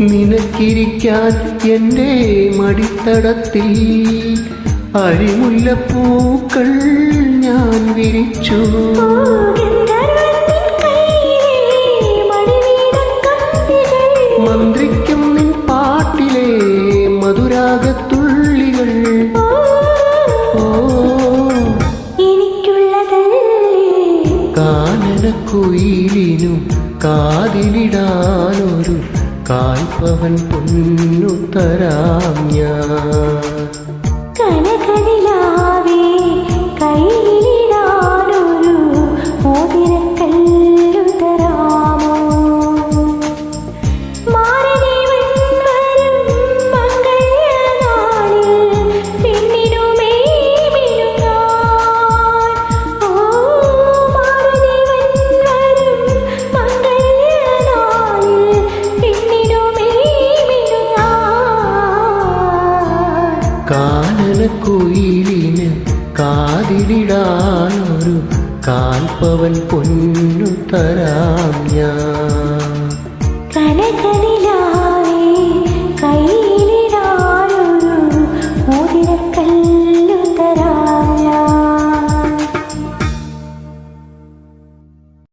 എനിക്കിരിക്കാൻ എന്റെ മടിത്തടത്തിൽ. അരിമുല്ലപ്പൂക്കൾ ഞാൻ വിരിച്ചു. മന്ത്രിക്കും നിൻ പാട്ടിലെ മധുരാഗത്തുള്ളികൾ. കാനനക്കുയിലിനു കാതിലിടാനൊരു കാൽപ്പവൻ പൊന്നു തരാം കാനനക്കുയിലിന് കാതിലിടാനൊരു കാൽപ്പവൻ പൊന്നു തരാം ഞാൻ. കനകനി